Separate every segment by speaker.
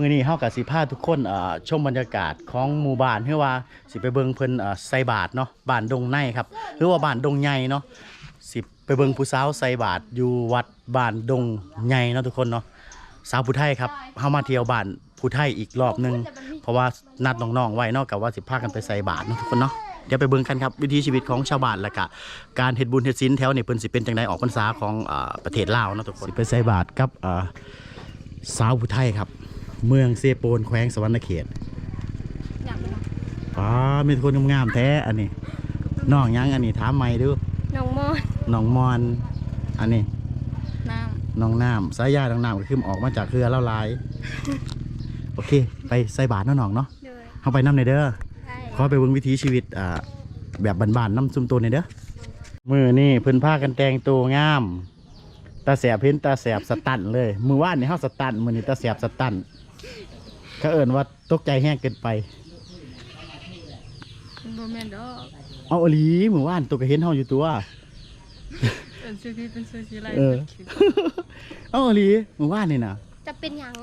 Speaker 1: มื้อนี้เฮากับสิพาทุกคนเอ่อชมบรรยากาศของหมู่บ้านเฮือว่าสิไปเบิงเพิ่นใส่บาตรเนาะบ้านดงในครับ หรือว่าบ้านดงใหญ่เนาะสิไปเบิงผู้สาวใส่บาตรอยู่วัดบ้านดงใหญ่เนาะทุกคนเนาะสาวผู้ไทยครับเฮามาเที่ยวบ้านผู้ไทยอีกรอบหนึง เพราะว่านัดน้องๆไว้เนาะกับว่าสิพากันไปใส่บาตรเนาะทุกคนเนาะเดี๋ยวไปเบิ่งกันครับวิถีชีวิตของชาวบ้านและกะการเฮ็ดบุญเฮ็ดศีลแถวนี่เพิ่นสิเป็นจังไดออกพรรษาของอประเทศลาวเนาะทุกคนสิไปใส่บาตรกับสาวผู้ไทยครับ เมืองเซโปนแขวงสวรรณเขต
Speaker 2: อยากไปนะ
Speaker 1: ป้ามีแต่คนงามๆแท้อันนี้น้องยังอันนี้ถามไม่ดู
Speaker 2: น้องมอน
Speaker 1: น้องมอน อันนี้
Speaker 2: น้
Speaker 1: น้องน้ำสายยาน้องน้ำก็คือออกมาจากเครือเล่าลายโอเค ไปใส่บาตรเนาะน้องเนาะำ
Speaker 2: เลย
Speaker 1: เข้าไปน้ำในอยเด้อ
Speaker 2: ใช่
Speaker 1: ขอไปเบิ่งวิถีชีวิตอ่าแบบบ้านๆน้ำซุมตัวในอยเด้อมือนี่เพิ่นพากันแต่งตัวงามตาแสบเห็นตาแสบสตันเลย มือว่านนี่เฮาสตันมือนี่ตาแสบสตัน เขาเอิ้นว่าตกใจแห้งเกินไป
Speaker 2: โบแมนดอก
Speaker 1: เอาอหลีมือว่านตัวก็เห็นเฮาอยู่ตัว
Speaker 2: เป็นซื้อที่เป็นซื้อที่ไร
Speaker 1: เออ เอาอหลีมือว่านนี่น่ะ
Speaker 3: จะเป็นหยัง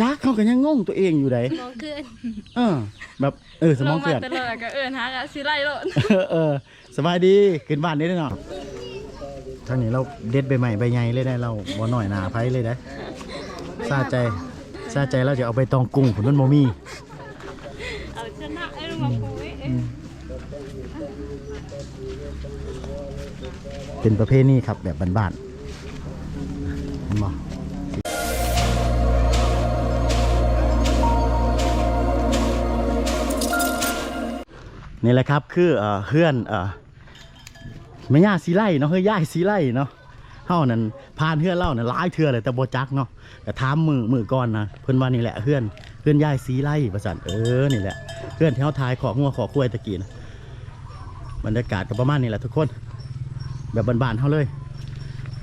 Speaker 1: จักเขาก็ยังงงตัวเองอยู่ได
Speaker 3: มองเกิน
Speaker 1: เออ แบบเออสมองเกลื่อน
Speaker 2: ตลอดก็เอินหากะสิไล่โลด
Speaker 1: เออเออสบายดีขึ้นบ้านได้เนาะทางนี้เราเด็ดใบใหม่ใบใหญ่เลยได้เราบ่หน่อยหนาไผเลยได้ซาใจ ซาใจเราจะเอาไปตองกุ้งผุนนั่นโมมี่
Speaker 2: เอาชนะไอ้ลูกมาคุย
Speaker 1: เป็นประเภทนี้ครับแบบบ้านๆเห็นบ่นี่แหละครับคือเอ่อเฮือนเอ่อแม่ย่าสีไล่เนาะเฮ้ยย่าสีไล่เนาะ เฮานั่นผ่านเฮือนเล่านั่นหลายเทื่อเลยแต่บ่จักเนาะแต่ถามมือมือก่อนนะเพิ่นว่านี่แหละเฮือนเฮือนย่ายสีไล่ประสันเออนี่แหละเฮือนที่เฮาทายของัวขอควายตะกี้นะบรรยากาศก็ประมาณนี้แหละทุกคน แบบบ้านๆเฮาเลย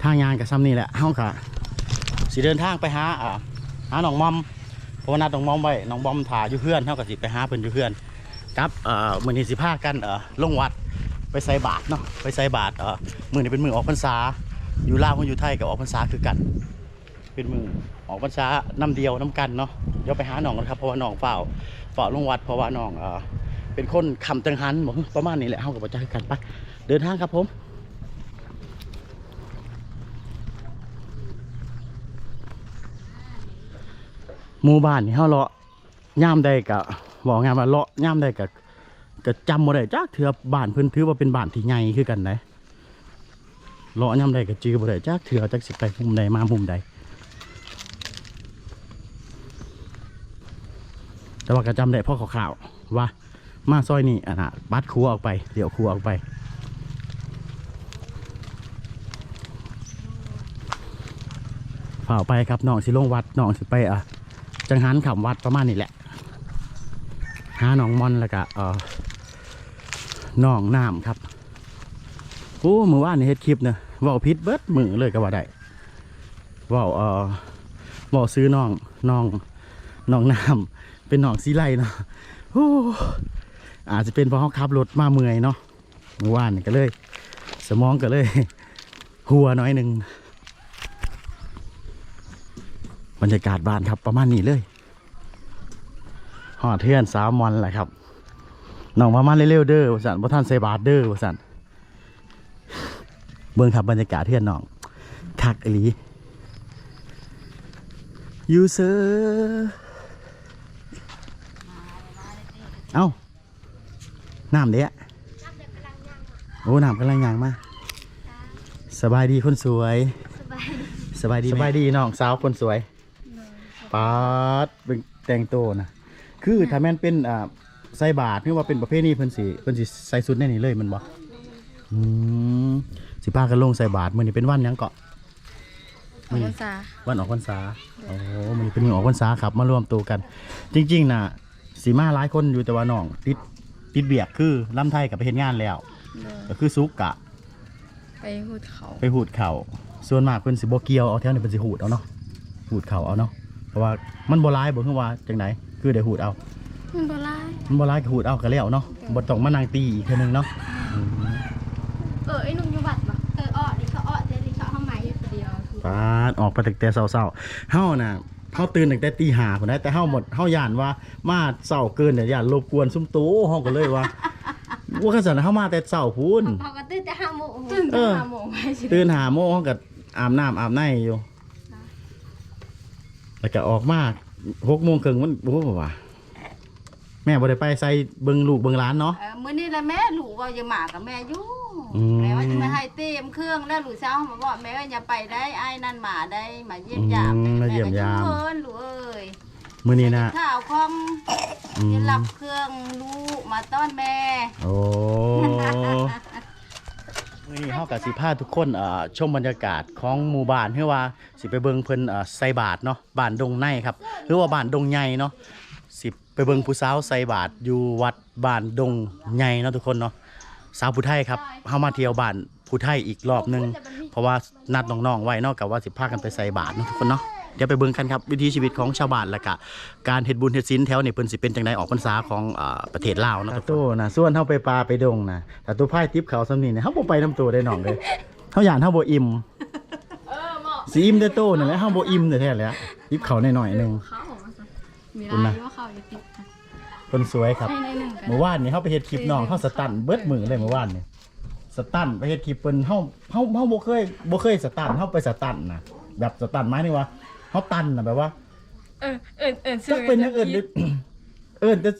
Speaker 1: ทางยานกับซ้ำนี่แหละเฮาค่ะสิเดินทางไปหาอ่าหาน้องมอมเพราะว่านัดน้องมอมไว้น้องมอมถ่ายอยู่เพื่อนเฮากับสิไปหาเพิ่นอยู่เพื่อนครับเอ่อมื้อนี้สิพากันเอ่อลงวัดไปใส่บาตรเนาะไปใส่บาตรเอ่อมื้อนี้เป็นมื้อออกพรรษา อยู่ลาวกับอยู่ไทยกับออกพรรษาคือกัน เป็นมือออกพรรษาน้ำเดียวน้ำกันเนาะเดี๋ยวไปหาหนองกันครับเพราะว่าน้องเฝ้าเฝ้าลงวัดเพราะว่าน้องเออเป็นคนคำจังหันบอกประมาณนี้แหละเฮากับบ่จักคือกันไปเดินทางครับผมหมู่บ้านนี่เฮาเลาะย่ามใดกะบบอกงานว่าเลาะย่ามใดกะก็จำบ่ได้จักเทือบ้านเพิ่นถือว่าเป็นบ้านที่ใหญ่คือกันนะ เลาะย่ามใดก็จือบ่ได้จักเทือจักสิไปมุมใดมามุมใด แต่ว่าก็จำได้พ่อข่าวๆว่ามาซอยนี่อะนะบัดครัวออกไปเดี๋ยวครัวออกไปฝ่าไปครับน้องสิลงวัดน้องสิไปอะจังหันขับวัดประมาณนี้แหละหาหนองมอนแล้วก็เอ่อน้องน้ำครับ โอ้มือว่านเฮ็ดคลิปเนอะเว่าพิษเบิดมือเลยก็ว่าได้ว่าเอ่อว่าซื้อน้องน้องน้องน้ำเป็นน้องสีไลเนาะโอ้อาจจะเป็นเพราะเขาขับรถมาเมื่อยเนาะมือว่านก็เลย สมองก็เลย หัวน้อยหนึ่งบรรยากาศบ้านครับประมาณนี้เลยหอดเทือนสามวันแหละครับน้องประมาเร็วๆเด้อวสันบ่ท่านใส่บาทเด้อวสัน เบิ่งครับบรรยากาศเทือนน้องคักอหลียูเซอร์เอ้าน้ำเด้อโอ้น้ำกำลังยางมาสบายดีคนสวย
Speaker 3: สบาย
Speaker 1: สบายดีสบายดีน้องสาวคนสวยปาดเป็นแต่งตัวนะคือถ้าแม่นเป็นอ่าใส่บาทนี่ว่าเป็นประเภทนี้เพิ่นสิเพิ่นสิใส่สุดแน่นี่เลยแมันบ่อืม สิพากันลงใส่บาทมื้อนี้เป็นวันหยังเกาะ
Speaker 2: ของภาษา
Speaker 1: วันออกพรรษา โอ้มื้อนี้เป็นมื้อออกพรรษาครับ มารวมตัวกัน จริง ๆน่ะสิมาหลายคนอยู่แต่ว่าน้อง ติดติดเบียกคือลำไทยกับไปเฮ็ดงานแล้ว
Speaker 2: เลย
Speaker 1: ก็คือซุกกะ
Speaker 2: ไปหูดเขา
Speaker 1: ไปหูดเข่าส่วนมากเพิ่นสิบ่เกี่ยวเอาแถวนี้เพิ่นสิหูดเอาเนาะหูดเข่าเอาเนาะ เพราะว่ามันบ่ร้ายบ่คือว่าจังไดคือได้หูดเอา
Speaker 2: มันบ่ไล่
Speaker 1: มันบ่ร้ายก็หูดเอาก็แล้วเนาะบ่ต้องมานั่งตีอีกเทื่อนึงเนาะอืม
Speaker 3: เออไอ้หนุ่ม ปาดออ
Speaker 2: ก
Speaker 1: ไปตั้งแต่เช้าๆเฮาน่ะเฮาตื่นตั้งแต่ตีห้าพุ่นนะแต่เฮาหมดเฮาย่านว่ามาเช้าเกินเนี่ยย่านรบกวนซุมโตเฮาก็เลยว่าว่าคันซั่นนะเฮามาแต่เช้าพูน
Speaker 3: เขาก็ตื่นแต่ห้าโมง
Speaker 2: ตื่น
Speaker 1: เอ
Speaker 2: แต่
Speaker 1: อ
Speaker 2: ห้าโมงไปสิ
Speaker 1: ตื่นหาโมงเฮาก็อาบน้ำอาบในอยู่แล้วก็ออกมา6โมงครึ่งมันโอ้ว่าแม่บ่ได้ไปใส่เบิ่งลูกเบิ่งหลานเนาะ
Speaker 3: เออมื้อนี้แหละแม่ลูกว่าจะมากับแม่อยู่
Speaker 1: อืม
Speaker 3: แม่ว่าจะมาให้เตรียมเครื่องแล้วลูกสาวมาบอกแม่ว่าอย่าไปได้ไอ้ายนั่นมาได้มาเยี่ยมยาม
Speaker 1: อืมมาเยี่ยมยาม
Speaker 3: แก็อเพิ่นลูกเอ้ย
Speaker 1: มื้อนี้นะ
Speaker 3: ข้าวของ
Speaker 1: อืม
Speaker 3: จะรับเครื่องลูกมาต้อนแม่
Speaker 1: โอ้ มื้อนี้เฮากับสิพาทุกคนเอ่อชมบรรยากาศของหมู่บ้านคือว่าสิไปเบิ่งเพิ่นเอ่อใส่บาตรเนาะบ้านดงในครับหรือว่าบ้านดงใหญ่เนาะสิไปเบิ่งผู้สาวใส่บาตรอยู่วัดบ้านดงใหญ่เนาะทุกคนเนาะ สาวผู้ไทยครับเฮามาเที่ยวบ้านผู้ไทยอีกรอบหนึงเพราะว่านัดน้องๆไว้เนาะกับว่าสิพากันไปใส่บาตรเนาะทุกคนเนาะเดี๋ยวไปเบิ่งกันครับวิถีชีวิตของชาวบ้านและกะการเฮ็ดบุญเฮ็ดศีลแถวนี่เพิ่นสิเป็นจังไดออกพรรษาของอ่าประเทศลาวเนาะทุกคนตู้นะส่วนเฮาไปปลาไปดงนะแต่ตู้พายทิพเขาซำนี่เนี่ยเฮาบ่ไปนํตัวได้น้องเลยเฮาย่านเฮาบ่อิ่ม
Speaker 2: เออเหมาะ
Speaker 1: สิอิ่มแต่โตนั่นแหละเฮาบ่อิ่มแท้ๆแหล้วทิพเขาหน่อยๆหนึง
Speaker 2: เขาออกมาซะมี
Speaker 1: คุณ
Speaker 2: ลา
Speaker 1: นะ
Speaker 2: ยว่าเขาจะติดนะ
Speaker 1: คนสวยครับ
Speaker 2: ให้ในหนึ่งกัน
Speaker 1: เมื่อวานนี่เฮาไปเฮ็ดคลิปน้องเฮาสตันเบิดมือเลยเมื่อวานนี่สตันไปเฮ็ดคลิปเพิ่นเฮาเฮาเฮาบ่เคยบ่เคยสตันเฮาไปสตันนะแบบสตันหมายถึงว่าเฮาตันน่ะแบบว่า
Speaker 2: เออเอินเอิน
Speaker 1: จักเป็นอย่างอื่นหรือ เอิ้นแต่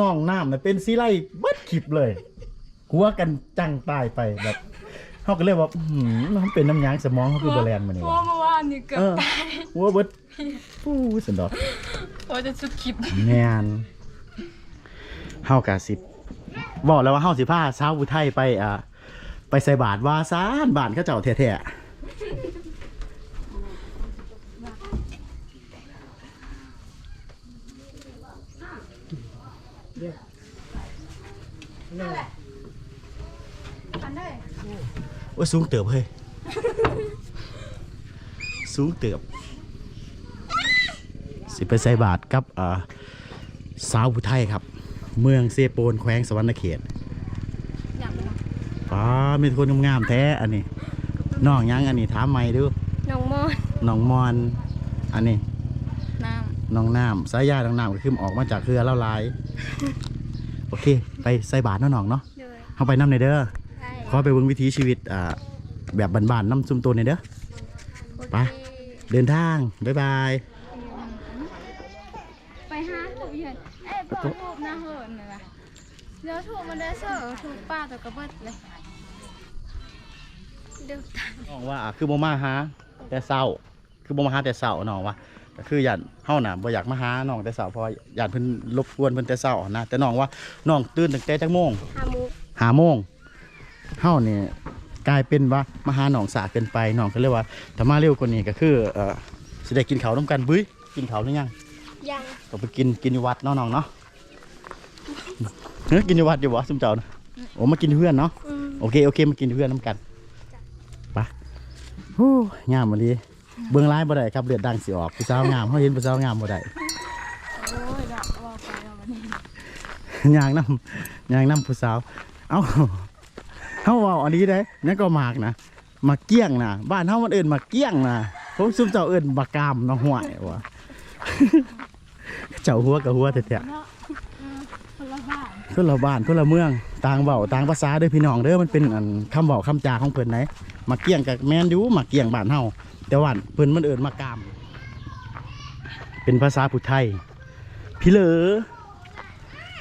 Speaker 1: น้องน้ำน่ะเป็นซีไลเบิดคลิปเลยกลัวกันจังตายไปแบบเฮาก็เลยว่าอื้อหือมันเป็นน้ำยางสมองเฮาคือบ่แลนมานี่
Speaker 2: เพราะ
Speaker 1: วะ
Speaker 2: เมื่อวานนี่เกือบ
Speaker 1: เออ
Speaker 2: ตาย
Speaker 1: หัวเบิดฟู้สันดอก
Speaker 2: โอ้จะสุดคลิป
Speaker 1: แม่น เฮากะสิบอกแล้วว่าเฮาสิพาชาวอุทัยไปอ่าไปใส่บาตรว่าซานบานเขาเจ้าแท้ๆโอ้ยสูงเติบเฮ้ยสูงเติบ สิไปใส่บาตรกับอ่าสาวผู้ไทยครับ เมืองเซโปนแขวงสวรรณเขต
Speaker 2: อยากไปนะ
Speaker 1: ป้ามีแต่คนงามๆแท้อันนี้น้องยังอันนี้ถามไม่ดู
Speaker 2: น้องมอน
Speaker 1: น้องมอน อันนี้
Speaker 2: น้
Speaker 1: น้องน้ำสายยาน้องน้ำก็คือออกมาจากเครือเล่าลาย โอเค ไปใส่บาตรเนาะน้องเนาะำ
Speaker 2: เลย
Speaker 1: เข้าไปน้ำในอยเด้อ
Speaker 2: ใช่
Speaker 1: ขอไปเบิ่งวิถีชีวิตอ่าแบบบ้านๆน้ำซุมตัวในอยเด้อไปเดินทาง บ๊ายบาย
Speaker 2: ไปหาถูกเห็นเอ้ย เดี๋ยวถูกมันได้เสือถูกป้าตัวกระเบิดเลยเดี๋ยวตาย
Speaker 1: น้องว่าคือบ่มาหาแต่เศร้า คือบ่มาหาแต่เศร้าน้องว่าก็คือญาติเฮาน่ะบ่อยากมาหาน้องแต่เศร้าเพราะญาติเพิ่นรบกวนเพิ่นแต่เศร้านะแต่น้องว่าน้องตื่นตั้งแต่จักโมง
Speaker 2: หามุก
Speaker 1: หาโมงเฮานี่กลายเป็นว่ามาหาน้องสาเกินไปน้องก็เลยว่าถ้ามาเร็วกว่านี้ก็คือเอ่อสิได้กินข้าวนํกันบุ้ยกินข้าวหรือยัง
Speaker 2: ยัง
Speaker 1: ก็ไปกินกินอยู่วัดเนาะน้องเนาะ เฮ้ยกินอยู่วัดอยู่บ่ซุมเจ้านะโอ้มากินเพื่อนเนาะ
Speaker 2: อืม
Speaker 1: โอเคโอเคมากินเพื่อนน้ำกันไปฮู้งามมาดีเบื้องร้ายบ่ได้ครับเลือดดังสิออกผู้สาวงามเขาเห็นผู้สาวงามบ่ได้
Speaker 2: โอ้ยแบบว่าไปแล้ววันนี้
Speaker 1: ยางน้ำยางน้ำผู้สาว เอ้าเฮาเว้าอันนี้ได้นั่นก็หมากนะหมากเกี้ยงนะบ้านเฮามันเอิ้นหมากเกี้ยงนะผมซุมเจ้าเอิ้นบักกามน้องห้วยวะเจ้าหัวกับหัวแท้ๆ
Speaker 2: เนาะอืมคนละบ้าน
Speaker 1: คนละบ้านคนละเมืองต่างเบาต่างภาษาเด้อพี่น้องเด้อมันเป็นอันคำเบาคำจาของเพิ่นไหนมาเกี่ยงกับแมนอยูมาเกี่ยงบ้านเฮาแต่ว่าเพิ่นมันเอิ้นมากาม เป็นภาษาพุทธไทย พี่เหลือ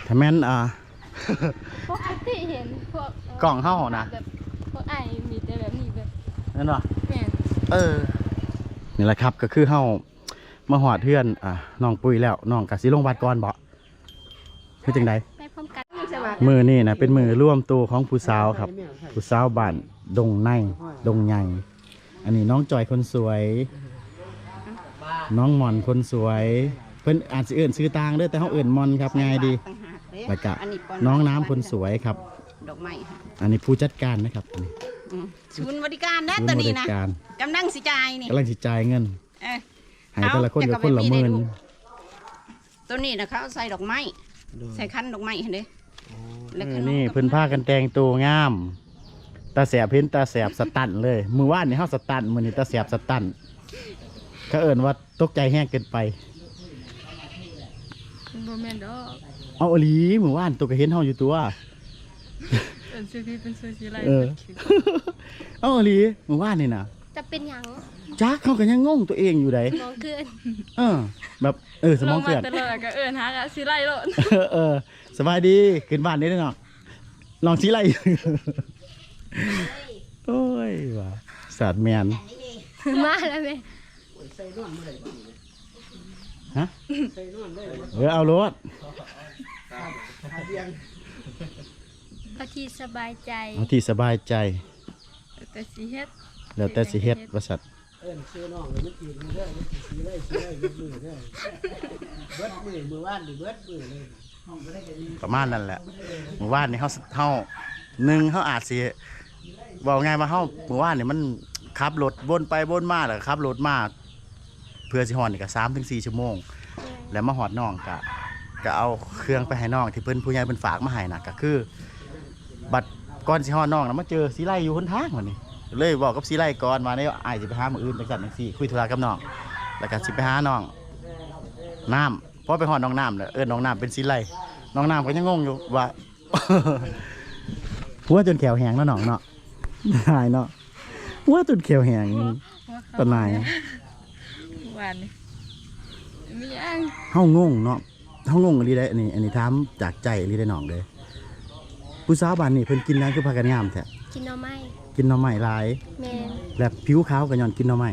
Speaker 1: ถ้าแม่นอ่า
Speaker 2: ปกติเห็นพวกเก
Speaker 1: ล่องเฮานะ
Speaker 2: แบบพวกไอ้มีแต่แบบนี้แบบ
Speaker 1: นั่นว่ะ
Speaker 2: แม่น
Speaker 1: เออนี่แหละครับก็คือเฮามาหอดเพื่อนอ่าน้องปุ้ยแล้วน้องกะสิลงวัดก่อนบ่คือจังได
Speaker 2: ไปพร้อ มกัน
Speaker 1: มือนี่นะเป็นมือร่วมตัวของผู้สาวครับ ผู้สาวบ้านดงในดงใหญ่อันนี้น้องจอยคนสวย น้องหมอนคนสวย เพิ่นอาจจะเอื่นซื้อตางเด้อแต่เขาเอื่นมอนครับง่ายดีแล้วก็น้องน้ำคนสวยครับ
Speaker 3: ดอกไม้ค่ะ
Speaker 1: อันนี้ผู้จัดการนะครับอันนี้
Speaker 3: อืมศูนย์บริการนะ
Speaker 1: ผู้
Speaker 3: ตัว
Speaker 1: บ
Speaker 3: นี้
Speaker 1: ริ
Speaker 3: นะ
Speaker 1: การ
Speaker 3: กำลังสิจ่ายนี่
Speaker 1: กำลังสิจ่ายเงิน
Speaker 3: เออ
Speaker 1: ให้แต่ละคน
Speaker 3: เอา
Speaker 1: กับคนละ
Speaker 3: จะ
Speaker 1: ห
Speaker 3: กลับไป
Speaker 1: มื่น
Speaker 3: มีได้ลูกตัวนี้นะเขาเอาใส่ดอกไม้ ใส่คันดอกไม้เห็นเด้แล้ว
Speaker 1: เอ
Speaker 3: ข
Speaker 1: อน
Speaker 3: ม
Speaker 1: นี่
Speaker 3: กับ
Speaker 1: เพิ่นพากันแต่งตัวงาม ตาแสบเห็นตาแสบสตันเลย มือว่านนี่เฮาสตันมือนี้ตาแสบสตันก็เอิ้นว่าตกใจแห้งเกินไป
Speaker 2: บ่แม่นดอก
Speaker 1: เอาอหลีหมู่บ้านตัวก็เห็นเฮาอยู่ตัว
Speaker 2: เป็นซื้อพี่เป็นซื้อสิไร
Speaker 1: เออ เอาอหลีหมู่บ้านนี่น่ะ
Speaker 4: จะเป็นหยัง
Speaker 1: จักเขาก็ยังงงตัวเองอยู่ได
Speaker 4: มองเกิน
Speaker 1: เออ แบบเออสมองเกิด
Speaker 2: ลาตลอดก็เอิ้นหากะสิไรโลด
Speaker 1: เออเออ สบายดีขึ้นบ้านได้เนาะลองชี้ไรโอ้ยว่ะสัตว์แมน
Speaker 4: มาแล้วแม่
Speaker 1: ฮะเออเอารถ
Speaker 4: เอาที่สบายใจ
Speaker 1: เอาที่สบายใจ
Speaker 2: แต่สิเฮ็ด
Speaker 1: แล้วแต่สิเฮ็ดว่าสัตว์
Speaker 5: เอิ้นซื้อน้องเลยมันกินมันเด้อมันสิซื้อเลยซื้อเลยเบิดมือเด้อเบิดมือมือว่านนี่เบิดมือเลย
Speaker 1: ประมาณนั้นแหละหมู่บ้านนี่เฮาเฮาหนึ่งเฮาอาจสิบอกไงายว่าเฮาหมู่บ้านนี่มันขับรถวนไปวนมาแล้วก็ขับรถมาเพื่อสิฮอดนี่ก็3ถึง4ชั่วโมง แล้วมาฮอดน้องก็ก็เอาเครื่องไปให้น้องที่เพิ่นผู้ใหญ่เพิ่นฝากมาให้น่ะก็คือ บัดก่อนสิฮอดน้องนะมาเจอสีไลอยู่หนทางวันนี้เลยบอกกับสีไลก่อนมาเนี่ยอ้ายสิไปหามื้ออื่นจังซั่นจังซี่คุยธุระกับน้องแล้วก็สิไปหาน้องน้ำ พอไปฮอดน้องน้ำแล้วเอิ้นน้องน้ำเป็นสีไลน้องน้ำก็ยังงงอยู่ว่า หัวจนแขวแหงแล้วน้องเนาะหายเนาะหัวจนแขวแหงตอนไหนาย
Speaker 2: หวานนี่มีหยัง
Speaker 1: เฮางงเนาะเฮางงอันนี้ได้อันนี้ อันนี้ถามจากใจอันนี้ได้น้องเด้อผู้สาวบ้านนี่เพิ่นกินหยังคือพากันงามแท้
Speaker 4: กินหน่อไม้
Speaker 1: กินหน่อไม้หลาย
Speaker 4: แม่น
Speaker 1: แล้วผิวขาวก็ย้อนกินหน่อไม้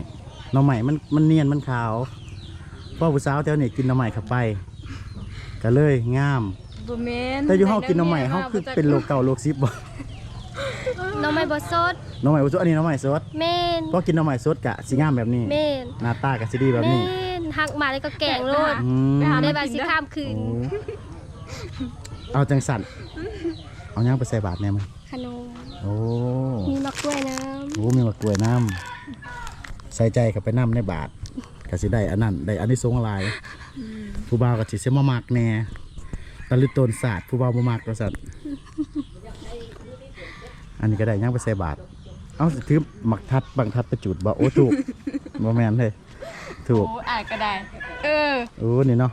Speaker 1: หน่อไม้มันมันเนียนมันขาวเพราะผู้สาวแถวนี้กินหน่อไม้เข้าไป ก็เลยงาม
Speaker 2: บ่แม่น
Speaker 1: แต่อยู่เฮากินหน่อไม้เฮาคือเป็นโรคเก่าโรคซิบบ่
Speaker 4: หน่อไม้บ่สด
Speaker 1: หน่อไม้บ่สดอันนี้หน่อไม้สด
Speaker 4: แม่น
Speaker 1: เพราะกินหน่อไม้สดกะสิงามแบบนี้
Speaker 4: แม่น
Speaker 1: หน้าตาก็สิดีแบบ
Speaker 4: แม่
Speaker 1: นี้
Speaker 4: นหักมาแล้วก็แกงโลด
Speaker 1: อืม
Speaker 4: ได้บาสิข้ามคื
Speaker 1: โอ้
Speaker 4: น
Speaker 1: เอาจังสั่นเอาหยังไปใส่บาตรแน่มึง
Speaker 4: ขนม
Speaker 1: โอ้
Speaker 4: มีมะกล้วยน้
Speaker 1: โหมีมะกล้วยน้ำใส่ใจเข้าไปน้ำในบาท ก็สิได้อันนั้นได้อันนี้สงส์หลายผู้บ่าวก็สิเสมามักแหน่ตะลึกตนศาสตร์ผู้บ่าวบ่มักก็สัตว์อันนี้ก็ได้ย่างไปใส่บาทเอาถือหมักทัดบังทัดประจุดบ่โอ้ถูกบ่แม่นเลยถูก
Speaker 2: โอ้อ่านก็ได้ เออ
Speaker 1: โอ้นี่เนาะ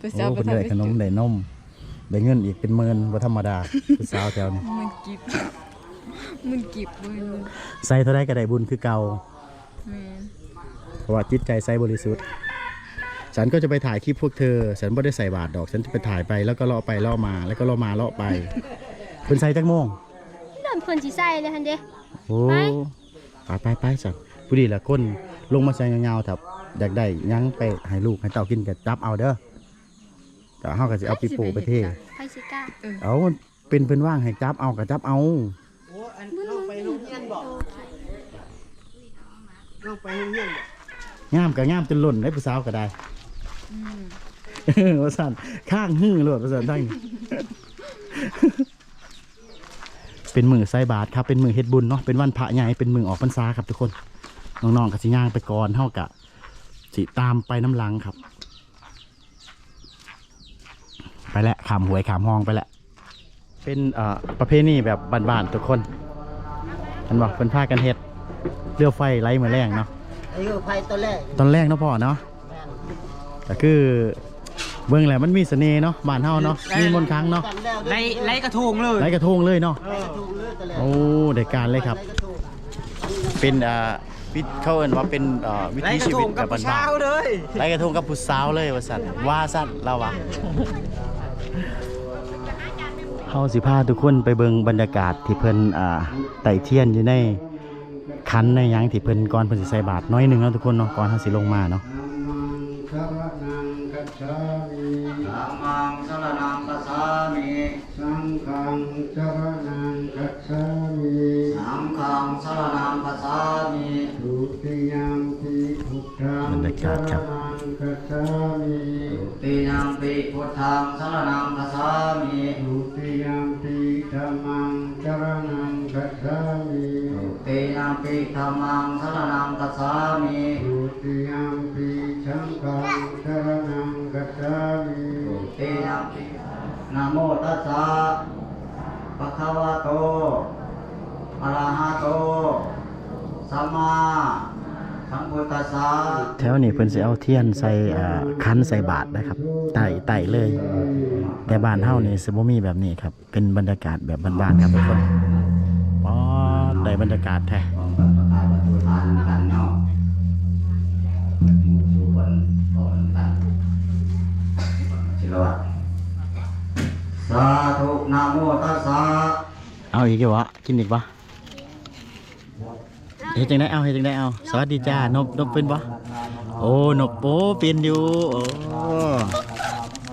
Speaker 2: ตัว
Speaker 1: โอ้
Speaker 2: เจ้า
Speaker 1: เพิ่นได้ขนมได้นมได้เงินอีกเป็นหมื่นบ่ธรรมดาผู้สาวแถวนี้
Speaker 2: มันกิบมันกิบเว้ย
Speaker 1: ใส่เท่าไรก็ได้บุญคือเก่า
Speaker 2: แม่น
Speaker 1: เพราะว่าจิตใจใสบริสุทธิ์ ฉันก็จะไปถ่ายคลิปพวกเธอ ฉันไม่ได้ใส่บาทดอก ฉันจะไปถ่ายไปแล้วก็เลาะไปเลาะมา แล้วก็เลาะมาเลาะไปเพิ่นใส่จักโมงำ
Speaker 4: เริ่มเพิ่นสิใส่เลยหั่นเด้
Speaker 1: โอ้
Speaker 4: ไป
Speaker 1: ไปไปไปสัตว์ผู้ดีละคนลงมาใส่ยาวๆถับอยากได้หยังไปให้ลูกให้เต่ากินก็จับเอาเด้อแต่เฮาก็สิเอาปีโป้ไปเท
Speaker 4: ไผสิกล้า
Speaker 1: เอามันเป็นเพิ่นว่างให้จับเอาก็จับเอา
Speaker 5: โอ้อันน้องไปโรงเรียนบอกน้องไปโรงเรียนบอก
Speaker 1: งามก็งามจนหล่นได้ผู้สาวก็ได้ว่าสั่นข้างหื้อโลดว่าสั่นทั้งเป็นมือใส่บาทครับเป็นมือเฮ็ดบุญเนาะเป็นวันพระใหญ่เป็นมือออกพรรษาครับทุกคนน้องๆกับสิย่างไปก่อนเท่ากับสิตามไปน้ำหลังครับ ไปแล้วขามหวยขามห้องไปแล้วเป็นเอ่อประเพณีแบบบ้านๆทุกคนเห็นบอกเป็นผ้ากันเฮ็ดเรือไฟไล่มือแรงเนาะ
Speaker 5: ไอ้เออไฟตัวแรก
Speaker 1: ตอนแรกเนาะพ่อเนาะ
Speaker 5: แม่น
Speaker 1: ก็คือเบิ่งแหละมันมีเสน่ห์เนาะบ้านเฮาเนาะมีมนต์ครั้งเนาะ
Speaker 5: จำแล้ว
Speaker 6: ไล่ไล่กระทงเลย
Speaker 1: ไล่กระทงเลยเนาะ
Speaker 5: ไล่กระทงเลยตัวแรก
Speaker 1: โอ้ได้การเลยครับ
Speaker 5: ไล่กระทง
Speaker 1: เป็นอ่าวิธีเขาเอิ้นว่าเป็นอ่าวิ
Speaker 6: ไล่
Speaker 1: ถี
Speaker 6: กระ
Speaker 1: ชี
Speaker 6: ท
Speaker 1: วิต
Speaker 6: ง
Speaker 1: แบ
Speaker 6: กับบผู้
Speaker 1: บ้า
Speaker 6: เช้านเลย
Speaker 1: ๆไล่กระทงกับผู้สาวเลยว่าสั่นว่าสั่นเราวะเฮาสิพาทุกคนไปเบิ่งบรรยากาศที่เพิ่นอ่าไต่เทียนอยู่ใน คันในหยังที่เพิ่นก่อนเพิ่นสิใส่บาตรน้อยหนึงเนาะทุกคนเนาะก่อนเฮาสิลงมาเนาะ
Speaker 5: ธัมมังสรณังกัจฉามิ
Speaker 7: สังฆังสรณังคัจฉามิ
Speaker 5: สังฆังสรณังกัจฉามิ
Speaker 7: ทุติยมปิพุทธัง
Speaker 1: บรรยากาศครับ
Speaker 7: สนังคัจฉามิ
Speaker 5: ติยังปิพุทธังสรณังกัจฉามิ
Speaker 7: ทุติยมปิธัมมังสรณังคัจฉามิ
Speaker 5: ติยังปิธัมมังสรณังกัจฉามิ
Speaker 7: ทุติยมปิสังฆังสรณังคัจฉามิ
Speaker 5: ติยังปินะโมตัสสะภะคะวะโตอะระหะโตสัมมา
Speaker 7: สัมพุทธัสสะ
Speaker 1: แถวนี้เพิ่นสิเอาเทียนใส่อ่าคันใส่บาตรนะครับไต่ไต่เลย แต่บ้านเฮานี่สิบ่มีแบบนี้ครับ เป็นบรรยากาศแบบบ้านๆครับทุกคนป๊อด ได้บรรยากาศแท้
Speaker 7: สาธุนะโมตัสสะ
Speaker 1: เอาอีกอยู่วะกินอีกวะเฮ็ดจังได้เอาเฮ็ดจังได้เอาสวัสดีจ้านบนบเป็นบ่โอ้นบโอ้เป็นอยู่โอ้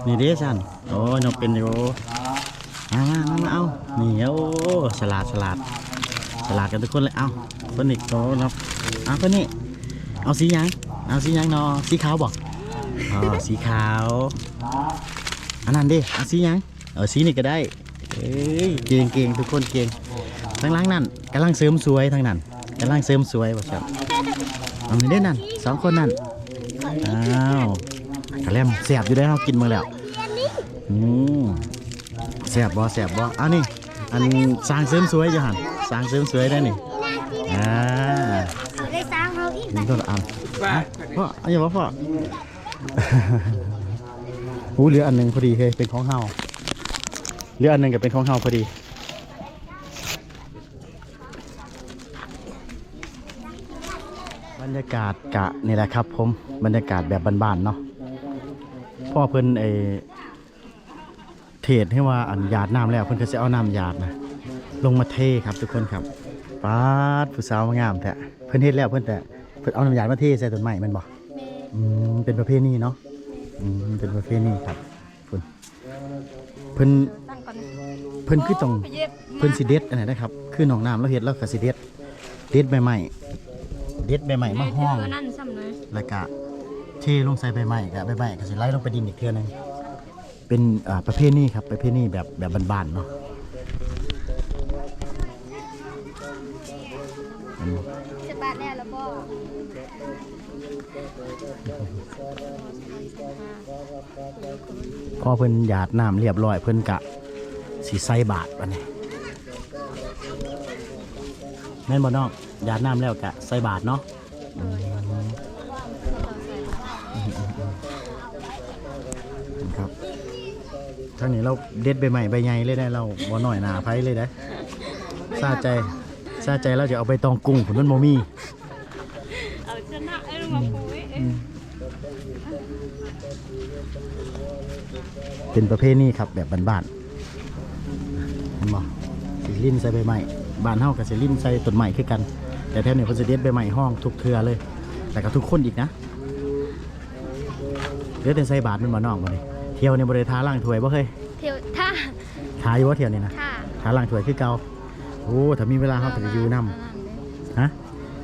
Speaker 1: นี่เด้สันโอ้นบเป็นอยู่มามามามาเอานี่โอ้สลัดสลัด สลัดกันทุกคนเลยเอาคนนี้โตนบเอาคนนี้เอาสียังเอาสียังเนอสีขาวบ่อ๋อสีขาวอันนั้นดิเอาสียังเออสีนี่ก็ได้เอ้ยเก่งเก่งทุกคนเก่งทางล่างนั่นกำลังเสริมสวยทางนั้นกำลังเสริมสวยบ่ครับเอานี่เด้นั่นสองคนนั่นอ้าวกระแลมแสบอยู่ได้เรากินมาแล้วอืมแสบบ่แสบบ่เอานี่อันสร้างเสริมสวยอยู่หัน สร้างเสริมสวยได้นี่อ่า
Speaker 4: เขาได้สร้างเขาอีก
Speaker 1: นี่ก็อันอะพ่อเอาอย่าว่าพ่อหูเหลืออันหนึ่งพอดีเคยเป็นของเฮาเหลืออันหนึ่งก็เป็นของเฮาพอดีบรรยากาศกะนี่แหละครับผมบรรยากาศแบบบ้านๆเนาะพ่อเพิ่นไอเทศให้ว่าอันหยาดน้ำแล้วเพิ่นก็จะเอาน้ำหยาดนะ ลงมาเทครับทุกคนครับป๊าดผู้สาวงามแท้เพิ่นเฮ็ดแล้วเพิ่นแต่เพิ่นเอาน้ำหยาดมาเทใส่ต้นไม้แมันบ่อืมเป็นประเพณีเนาะอืมเป็นประเพณีครับเพิ่นเพิ่น
Speaker 2: ตั้งก่อน
Speaker 1: เพิ่นคือต้อง
Speaker 2: ไปเย็บ
Speaker 1: เพิ่นสิเด็ดอันไหนนะครับ คือหนองน้ำแล้วเฮ็ดแล้วก็สิเด็ดเด็ดใบไม้เด็ดใบไม้มาห้อง
Speaker 2: เธนั่นซ้ำเลย
Speaker 1: แล้วก็เทลงใส่ใบไม้กับใบไม้ก็สิไหลลงไปดินอีกเทื่อหนึงเป็นอ่าประเภทนี้ครับประเภทนี้แบบแบบบ้านๆเนาะ พอเพิ่นหยาดน้ำเรียบร้อยเพิ่นกะสิใส่บาทบัดนี้แม่นบ่น้องหยาดน้ำแล้วกะใส่บาทเนาะครับทางนี้เราเด็ดใบใหม่ใบใหญ่เลยได้เราบ่หน่อยหนาไผเลยได้ซาใจซาใจเราจะเอาไปตองกุ้งผลมันโมมี่
Speaker 2: เป็
Speaker 1: นประเภทนี้ครับแบบบ้านๆเห็นบ่สิลิ้นใส่ใบใหม่บ้านเฮากับสิลิ้นใส่ต้นใหม่คือกัน แต่แถวนี้เพิ่นสิเด็ดใบใหม่ห้องทุกเทือเลย แต่ก็ทุกคนอีกนะเหลือแต่ใส่บาทแมันบ่น้องบ่นี่เที่ยวนี่บ่ได้ทาล่างถ้วยบ่เคย
Speaker 4: เที่ยวท่า
Speaker 1: ทาอยู่บ่เที่ยวนี่นะ
Speaker 4: ท่า
Speaker 1: ทาล่างถ้วยคือเก่าโอ้ถ้ามีเวลาเฮาก็จะอยู่นํฮะ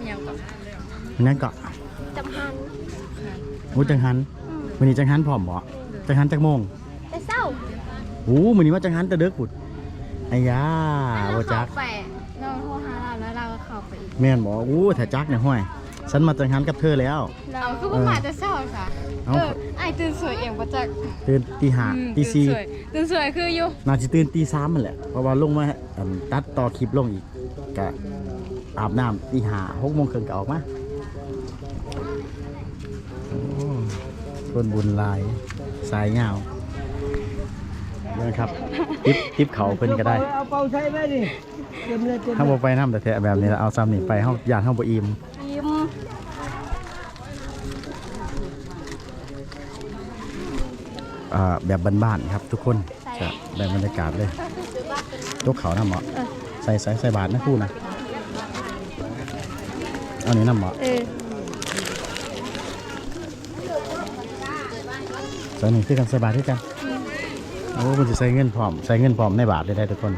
Speaker 2: ยังก่อน
Speaker 1: มันนั่นเกาะ
Speaker 4: จำหัน
Speaker 1: โอ้จังหันมื้อนี้จังหันพร้อมบ่จังหันจักโมง
Speaker 4: แต่เศร้า
Speaker 1: โอ้มื้อนี้ว่าจังหันแต่เด็กพุดไอ้ยาบ่จัก
Speaker 2: ไปเราโทรหาเราแล้วเราก็เข้าไปอีก
Speaker 1: แม่นบอกโอ้ถ้าจักเนี่ยห้วยฉันมาจังหันกับเธอแล้ว
Speaker 2: เราคือว่ามาจะเศร้าค่ะ
Speaker 1: เอ้า
Speaker 2: เออไอ้ตื่นสวยเองประจักษ์
Speaker 1: ตื่นตีห้า
Speaker 2: อืม
Speaker 1: ตีสี่
Speaker 2: ตื่นสวยตื่นสวยคืออยู่
Speaker 1: น่าจะตื่นตีสามมันแหละเพราะว่าลงมาอันตัดต่อคลิปลงอีกกะอาบน้ำตีห้าหกโมงครึ่งก็ออกมาโอ้คนบุญหลายสายเงาเรื่องครับทิปทิปเขาเพิ่นก็ได้
Speaker 5: เอาเป่าใช้ไหมดิเต็มเลยเต็ม
Speaker 1: ถ้าบ่ไปน้ำแต่แท้ๆแบบนี้แล้วเอาซ้ำนี่ไปเฮาย่านเฮาบ่อิ่ม
Speaker 2: ยิ้ม
Speaker 1: อ่าแบบบ้านๆครับทุกคนจะแบบบรรยากาศเลยยกเขาน้ำเหมาะใส่ใส่ใส่บาทนะคู่นะเอานี้น้ำเหมาะ
Speaker 4: เออ
Speaker 1: ใส่หนึ่งคือกันใส่บาทด้วยกัน โอ้มันจะใส่เงินพร้อมใส่เงินพร้อมในบาทเลยได้ทุกคน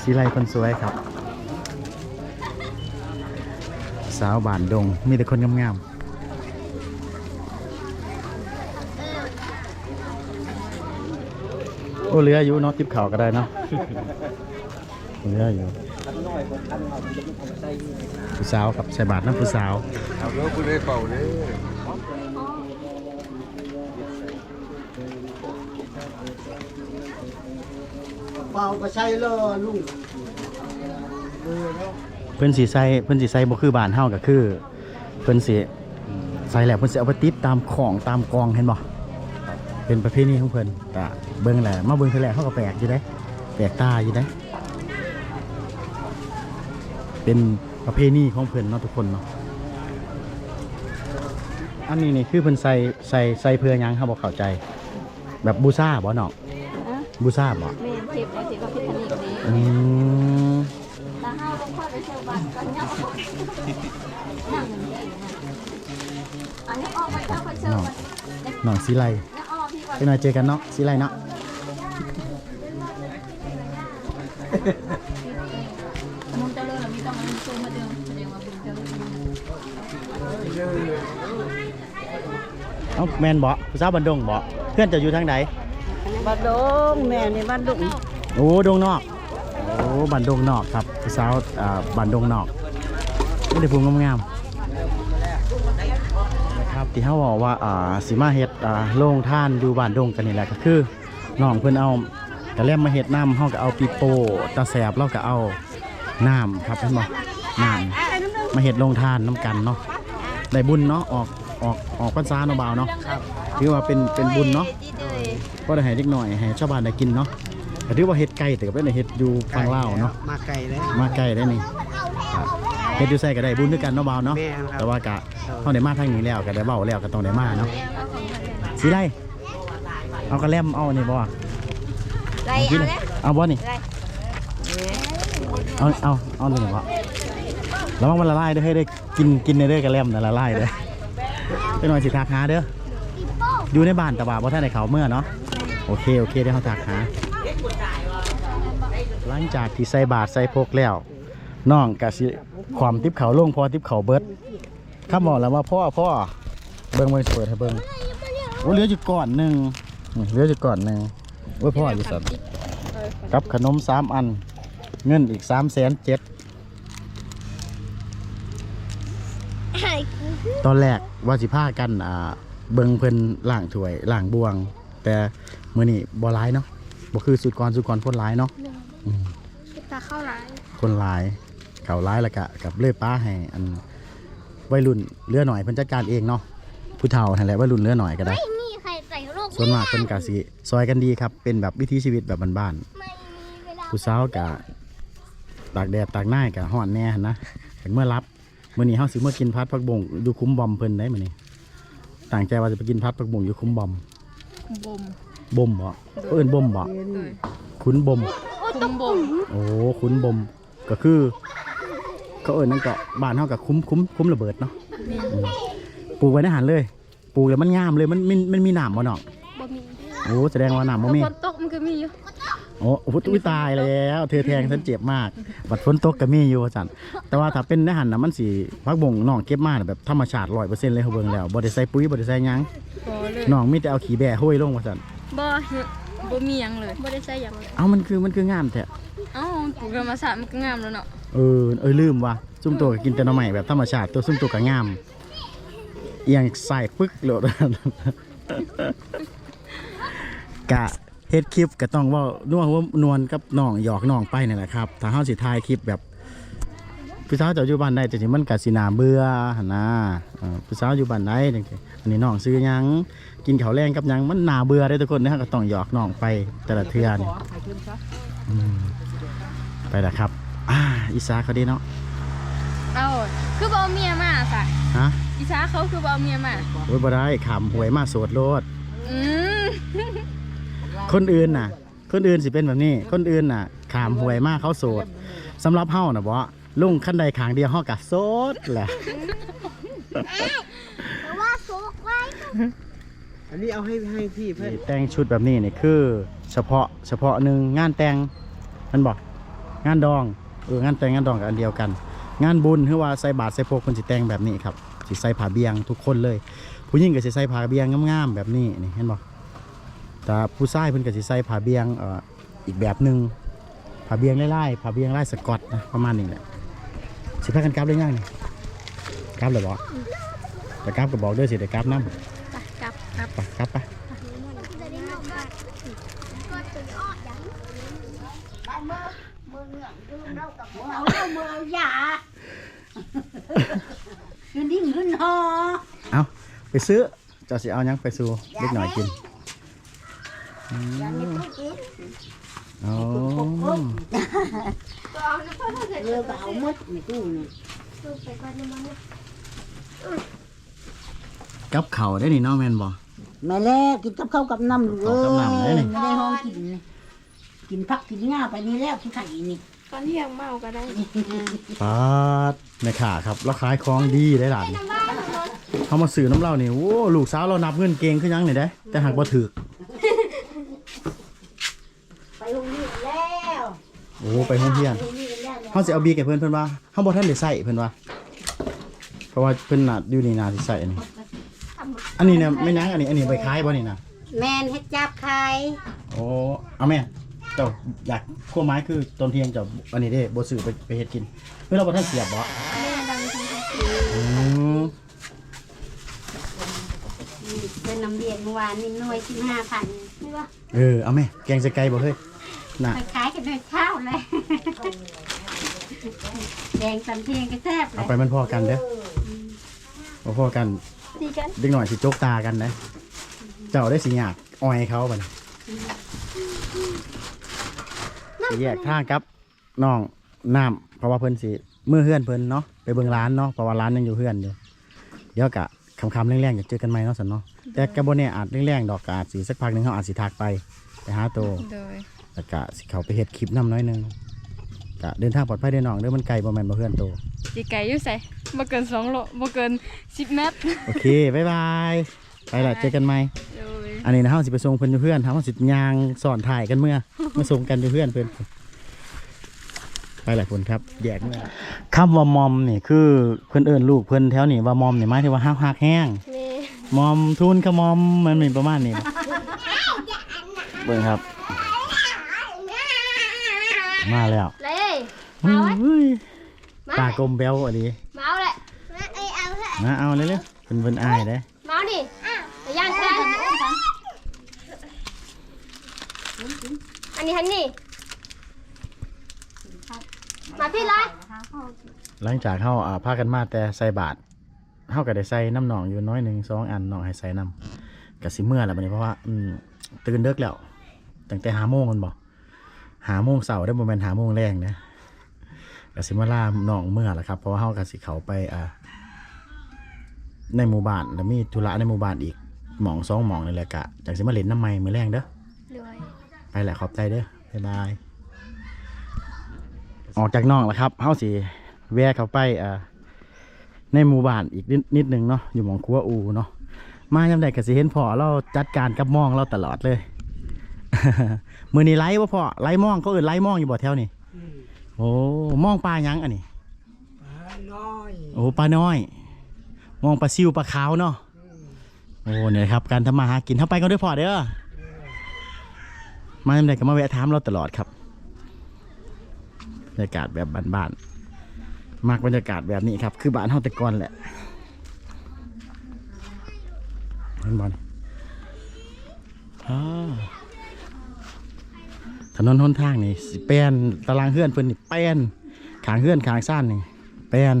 Speaker 1: สีไรคนสวยครับ สาวบานดง มีแต่คนงามๆโอ้เรืออยู่เนาะทิปเขาก็ได้เนาะเรืออยู่ ผู้สาวกับใส่บาทนะผู้สาว
Speaker 7: เอาเด้อคุณได้เป่าเด้อ
Speaker 5: เบาก็ใช้ล่อลุงเออเนาะ
Speaker 1: เพิ่นสิใส่เพิ่นสิใส่บ่คือบ้านเฮาก็คือ เพิ่นสิใส่แล้วเพิ่นสิเอาไปติดตามของตามกองเห็นบ่เป็นประเพณีของเพิ่นก็เบิ่งแหละมาเบิ่งเทื่อแรกเฮาก็แปลกอยู่เด้แปลกตาอยู่เด้ เป็นประเพณีของเพิ่นเนาะทุกคนเนาะอันนี้นี่คือเพิ่นใส่ใส่ใส่เพื่อหยังเฮาบ่เข้าใจ แบบบูชาบ่เนาะบูชาบ่
Speaker 2: แม่เจ็บแล้วเจ็บก็พิษนิกนี้
Speaker 1: อืม
Speaker 2: ตาเฮาบ่ค่อยไปเที่ยวบ้านกันเนาะนั่งอย่างนี้อันนี้ออกมาเที่ยวไปเที่ยวกัน
Speaker 1: น้องสีไล
Speaker 2: แล้วออกพี่ว่า
Speaker 1: ไปหน่อยเจอกันเนาะสีไลเนาะ
Speaker 2: เอ้าแม
Speaker 1: นบ่ผู้สาวบันดงบ่เพื่อนจะอยู่ทางไหน
Speaker 3: บ้านดงแม่นี่บ้านดง
Speaker 1: โอ้ดงนอกโอ้บันดงนอกครับผู้สาวอ่าบันดงนอกไม่ได้พูงงามๆนะครับที่เขาบอกว่าอ่าสิมาเฮ็ดอ่าโรงท่านอยู่บ้านดงกันนี่แหละก็คือน้องเพิ่นเอากระเล่มมาเฮ็ดน้ำเฮาก็เอาปีโป้ตาแสบเราก็เอาน้ำครับเห็นบ่น้ำมาเฮ็ดโรงทานน้ำกันเนาะ ได้บุญเนาะออกออกออกพรรษาเนาะบ่าวเนาะถือว่าเป็นเป็นบุญเนาะก็ได้ให้เล็กหน่อยให้ชาวบ้านได้กินเนาะแต่ถือว่าเฮ็ดไก่แต่ก็เป็นเฮ็ดอยู่ฝั่งลาวเนาะ
Speaker 5: มาไกลเลย
Speaker 1: มาไก่ได้นี่ครับเฮ็ดอยู่ใส่ก็ได้บุญด้วยกันเนาะบ่าวเนาะ
Speaker 5: แม่นครับ
Speaker 1: แต่ว่ากะเฮาได้มาทางนี้แล้วก็ได้เว้าแล้วก็ต้องได้มาเนาะสิไลเอากระแลมเอานี่บ่
Speaker 4: ไร
Speaker 1: เอากิน
Speaker 4: เอาเลย
Speaker 1: เอาบ่นี่เอาเอาเอานี่บ่ ระวังมันละลายเด้อให้ได้กินกินในเด้อกระแลมน่ะละลายเด้อไปหน่อยสิทักหาเด้ออยู่ในบ้านแต่ว่าบ่ทันได้เข้าเมื่อเนาะโอเคโอเคเดี๋ยวเฮาทักหาหลังจากที่ใส่บาทใส่พกแล้วน้องกะสิความติบเขาลงพอติบเขาเบิดข้าบอกแล้วว่าพ่อพ่อเบิ้งเบิ้งสิเปิดให้เบิ้งโอ้เหลืออยู่ก่อนหนึ่งนี่เหลืออยู่ก่อนหนึ่งโอ้ยพ่ออยู่สัตว์กับขนมสามอัน เงินอีกสามแสนเจ็ดต อนแรกว่าสิพากันอ่าเบิ้งเพิ่นล่างถ้วยล่างบวง แต่มื้อนี้บ่ร้ายเนาะบ่คือสุดก่อนสุดก่อนพ่นร้ายเนาะ
Speaker 4: ตาเข้าร้าย
Speaker 1: คนร้ายเขาร้ายแล้วกะกับเลื่อยป้าให้อันวัยรุ่นเลือหน่อยเพิ่นจัดการเองเนาะผู้เฒ่านั่นแหละวัยรุ่นเลือหน่อยก็ได้
Speaker 4: ไม่มีใครใส่โรค
Speaker 1: ส่วนมากเพิ่นกะสิซอยกันดีครับเป็นแบบวิถีชีวิตแบบบ้าน
Speaker 4: ไม่มีเวลา
Speaker 1: ๆผู้สาวกะตากแดดตากหน้ากะฮ้อนแน่หั่นนะแต่เมื่อรับ มื้อนี้เฮาสิมากินพัดผักบงอยู่คุ้มบอมเพิ่นได้มื้อนี้ต่างใจว่าจะไปกินพัดผักบงอยู่คุ้มบอม
Speaker 2: บ่ม
Speaker 1: บ่มบ่เอิ้นบ่มบ่คุ้นบ่ม
Speaker 2: คุ้มบ่ม
Speaker 1: โอ้คุ้นบ่มก็คือ เขาเอิ้นนั่นก็บ้านเฮาก็คุ้มคุ้มคุ้มระเบิดเนาะอืมปลูกไว้ในหันเลยปลูกแล้วมันงามเลยมันมันมันมีหนามบ่เนาะ
Speaker 4: บ่มี
Speaker 1: โอ้แสดงว่าหนามบ่มี
Speaker 2: ฝนตกมันก็มีอยู่
Speaker 1: โอ้พุทธตายแล้ว เธอแทงฉันเจ็บมาก บัดฝนตกก็มีอยู่ว่าจันแต่ว่าถ้าเป็นในหันน่ะมันสิพักบงน้องเก็บมาน่ะแบบธรรมชาติ100%เลยเขาเบิ่งแล้วบ่ได้ใส่ปุ๋ยบ่ได้ใส่หยัง
Speaker 2: พอเลย
Speaker 1: น้องมีแต่เอาขี้แบะห้อยลงว่าจัน
Speaker 2: บ่บ่มีหยังเลย
Speaker 4: บ่ได้ใส่หยังเลย
Speaker 1: เอ้ามันคือมันคืองามแท้
Speaker 2: เอ้าปลูกธรรมชาติมันก็งามแล้วเนาะ
Speaker 1: เออเออลืมว่ะซุ่มตัวก็กินแต่หน่อไม้แบบธรรมชาติตัวซุ่มตัวก็งามเอียงใส่ปึ๊กโลดกะ เฮ็ดคลิปก็ต้องเว่านัวหัวนวลกับน้องหยอกน้องไปนี่แหละครับถ้าเฮาสิถ่ายคลิปแบบผู้สาวเจ้าอยู่บ้านใดแต่สิมันก็สิน่าเบื่อหั่นนะเออผู้สาวอยู่บ้านใดจังซี่อันนี้น้องซื้อหยังกินข้าวแรงกับหยังมันน่าเบื่อเด้อทุกคนนะฮะก็ต้องหยอกน้องไปแต่ละเทื่อนี่อืมไปละครับอ่าอีสาเขาดีเนาะ
Speaker 2: เอ้าคือบ่เอาเมียมาซะ
Speaker 1: ฮะ
Speaker 2: อีสาเขาคือบ่เอาเมียมา
Speaker 1: โอ้ยบ่ได้ขำหวยมาโสดโลด
Speaker 2: อืม
Speaker 1: คนอื่นน่ะ คนอื่นสิเป็นแบบนี้ คนอื่นน่ะ ขามหวยมากเขาโสดสำหรับเฮาน่ะบ่ลุงขั้นใดขางเดียวเฮากะโสดแหละ
Speaker 4: แต่ว่าโซกไว้
Speaker 5: อันนี้เอาให้ให้พี่เพื่อน
Speaker 1: นี่แต่งชุดแบบนี้นี่คือ เฉพาะเฉพาะหนึ่งงานแต่งมันบอกงานดองเอองานแต่งงานดองกับอันเดียวกัน งานบุญคือว่าใส่บาตรใส่พกคนสิแต่งแบบนี้ครับสิใส่ผ้าเบียงทุกคนเลย ผู้หญิงก็สิใส่ผ้าเบียงงามๆแบบนี้นี่เห็นบ่ แต่ผู้ชายเพิ่นก็สิใส่ผ้าเบียงเอ่ออีกแบบหนึงผ้าเบียงไล่ๆผ้าเบียงลายสกอตนะประมาณนี้แหละสิพากันกลับได้ยังนี่กลับเลยบ่แต่กลับก็บอกเด้อสิได้กลับนำ
Speaker 2: ไปกลับกลับ
Speaker 1: ไปกลับไป
Speaker 4: จะได้นอกบ้านก็จะอ้ออย่าง
Speaker 8: เอาแล้วมือเอายาคือดิ้งขึ้นหอ
Speaker 1: เอาไปซื้อเจะสิเอาหยังไปสู่เล็กหน่อยกิน
Speaker 8: อย่าไม่ตู้กิน
Speaker 1: อ๋อ
Speaker 8: ก็เอาน้ำเพื่อนเสร็จเลยก็เอาหมดในตู้นี่
Speaker 4: ดูไปก่อนนะมัน
Speaker 1: กับเขาวได้นี่เนาะแม่นบ่
Speaker 8: แม่แล้วกินกับข้าวกับน้ำลูกเอ้
Speaker 1: กับน้ำเลยนี่
Speaker 8: ไม่ได้ห้องกินนี่กินผักกินหญ้าไปนี่แล้วที่ไข่นี่
Speaker 4: ตอนเที่ยงเมาก็ได้
Speaker 1: ปาดแม่ขาครับเราขายของดีได้หลาน
Speaker 4: น้ำบ้านนอน
Speaker 1: เขามาซื้อน้ำเหล้านี่โอ้ลูกสาวเรานับเงินเก่งขึ้นยังนี่ได้แต่หากบ่ถูก
Speaker 8: ไปโรงเรียนแล้ว
Speaker 1: โอ้ไปโรงเรียน
Speaker 8: โรงเรียนแล้ว
Speaker 1: เฮาสิเอาบีให้เพิ่นเพิ่นว่าเฮาบ่ทันได้ใส่เพิ่นว่าเพราะว่าเพิ่นน่ะอยู่นี่น่าสิใส่อันนี้อันนี้เนี่ยไม่นังอันนี้อันนี้ไปขายบ่นี่นะ
Speaker 8: แมนเฮ็ดจับไข่
Speaker 1: โอ้เอาแม่เจ้าอยากขั้วไม้คือต้นเทียงเจ้าอันนี้เด้บ่ซื้อไปไปเฮ็ดกินเมื่อเราบ่ทันเสียบบ่
Speaker 4: แม่ดังทางภาษี
Speaker 1: อืม
Speaker 8: เป็นน้ำเลี้ยงเมื่อวานนี่หน่วยสิบห้าพัน
Speaker 4: นี่ว่า
Speaker 1: เออเอาแม่แกงใส่ไก่บ่เฮ้ย น่ะ
Speaker 8: ไปขายกันด้วยข้าวเลยแดงตำเทียงก็แซ่บเล
Speaker 1: เอา
Speaker 8: ย
Speaker 1: ไปมันพอกันเด้อบ่พอกัน
Speaker 4: ดีกัน
Speaker 1: เด็กหน่อยสิโจกตากันนะ เจ้าได้สิยากออยเขาบัดนี้สิแยกทางครับน้องน้ำเพราะว่าเพิ่นสิมือเฮือนเพิ่นเนาะไปเบิ่งร้านเนาะเพราะว่าร้านยังอยู่เฮือนอยู่เดี๋ยวกะคำๆแรงๆอยากเจอกันใหม่เนาะสันเนาะแต่กระบวนเนี่ยอาจแรงๆดอกกอาจสิสักพักหนึงเขาอาจสิทักไปไปหาโตว
Speaker 9: โดย
Speaker 1: แล้วกะสิเขาไปเฮ็ดคลิปน้ำน้อยหนึงกะเดินทางปลอดภัยเด้อน้องเด้อมันไกลบ่แม่นบ่เฮือนโต
Speaker 2: จีไก่อยู่ใส่บ่เกินสองโลบ่เกินสิบเมตร
Speaker 1: โอเคบ๊ายบายไปละเจอกันใหม่
Speaker 2: โดย
Speaker 1: อันนี้นะเฮาสิไปส่งเพิ่นอยู่เพื่อนเฮาสิยางสอนถ่ายกันเมื่อ มาส่งกันอยู่เพื่อนเพิ่นไปหลายคนครับแยกเมื่อคำว่ามอมนี่คือเพิ่นเอิ้นลูกเพิ่นแถวนี้ว่ามอมนี่หมายถึงว่าฮักฮักแห้ง
Speaker 4: แม่
Speaker 1: มอมทุนขมอมมันเป็นประมาณนี้นะเบิ่งครับ มาแล้ว
Speaker 4: เลย
Speaker 1: อุ้ย
Speaker 4: มา
Speaker 1: ตากลมแบวอันนี้
Speaker 4: เมาแหละมาไอเอาเถอะ
Speaker 1: มาเอาเลยๆเพิ่นเพิ่นอายเด้
Speaker 4: เมาดิแต่ย่างกันอันนี้ฮันนี่ มาพี่เลย
Speaker 1: หลังจากเฮาอ่าพากันมาแต่ใส่บาตรเฮาก็ได้ใส่น้ำหนองอยู่น้อยหนึ่งสองอันหนองให้ใส่น้ำก็สิเมื่อแล้วบัดนี้เพราะว่าอืมตื่นเดึกแล้วตั้งแต่หาโมงมันบอก หาโมงเสาร์ได้บ่แม่นหาโมงแรงนะก็สิมาล่าน้องเมื่อละครับ เพราะว่าเฮาก็สิเข้าไปอ่าในหมู่บ้านแล้วมีธุระในหมู่บ้านอีกหมองสองหมองนี่แหละกะจากสิมาเล่นน้ำไม้มื้อแรงเด้อ
Speaker 4: ด้วย
Speaker 1: ไปแหละขอบใจเด้อบ๊ายบายออกจากน้องแล้วครับเฮาสิแวะเข้าไปอ่าในหมู่บ้านอีกนิดนิดหนึงเนาะอยู่หมองครัวอูเนาะมายามใดก็สิเห็นพ่อเราจัดการกับหมองเราตลอดเลย มือนี้ไล่บ่พ่อไล่หมองเขาเอื่นไล่หมองอยู่บ่แถวนี่โอ้หมองปลาหยังอันนี้
Speaker 7: ปลาน้อย
Speaker 1: โอ้ปลาน้อย มองปลาซิวปลาขาวเนาะโอ้เนี่ยครับการทำมาหากินเข้าไปก็ด้วยพอเด้อมาทำไดก็มาแวะถามเราตลอดครับบรรยากาศแบบบ้านๆมากบรรยากาศแบบนี้ครับ คือบ้านเฮาแต่ก่อนแหละเห็นบอล ถนนหนทางนี่สิแปนตารางเฮือนเพิ่นนี่แปนขางเฮือนขางซ่านนี่แปน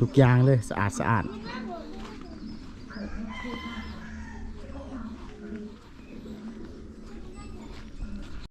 Speaker 1: ทุกอย่างเลยสะอาดสะอาด